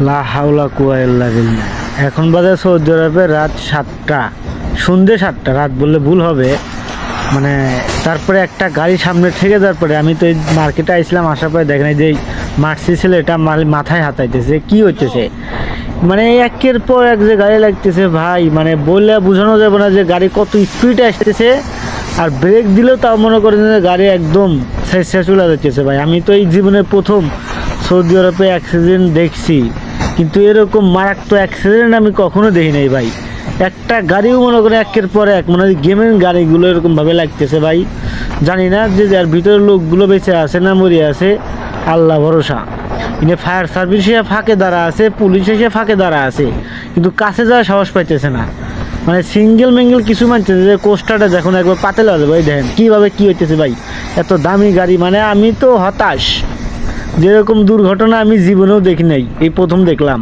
লা হাওলা কুয়াল্লা বিল্লাহ। এখন বাজে সৌদি আরবে রাত সাতটা। সন্ধে সাতটা, রাত বললে ভুল হবে। মানে তারপরে একটা গাড়ি সামনে থেকে যাওয়ার পরে আমি তো এই মার্কেটে আইছিলাম, আসার পরে দেখেন যে মার্সি ছেলেটা মাল- মাথায় হাতাইতেছে। কি হচ্ছে মানে একের পর এক যে গাড়ি লাগতেছে ভাই মানে বললে বোঝানো যাবে না যে গাড়ি কত স্পিডে আসতেছে। আর ব্রেক দিলেও তাও মনে করেন যে গাড়ি একদম শেষ শেষ চলে যাচ্ছে ভাই। আমি তো এই জীবনে প্রথম সৌদি আরবে অ্যাক্সিডেন্ট দেখছি। কিন্তু এরকম মারাত্মক অ্যাক্সিডেন্ট আমি কখনো দেখি নাই ভাই। একটা গাড়িও মনে করে একের পর এক মানে গেমের গাড়িগুলো এরকমভাবে লাগতেছে ভাই। জানি না যে যার ভিতরে লোকগুলো বেঁচে আছে না মরিয়ে আছে, আল্লাহ ভরসা। ইনে ফায়ার সার্ভিস এসে ফাঁকে দাঁড়া আছে, পুলিশ এসে ফাঁকে দাঁড়া আছে, কিন্তু কাছে যাওয়া সাহস পাইতেছে না। মানে সিঙ্গেল মিঙ্গেল কিছু মানছে যে কোস্টারটা যখন একবার পাতে লাগবে ভাই, দেখেন কীভাবে কী হইতেছে ভাই। এত দামি গাড়ি মানে আমি তো হতাশ। যেরকম দুর্ঘটনা আমি জীবনেও দেখি নাই এই প্রথম দেখলাম।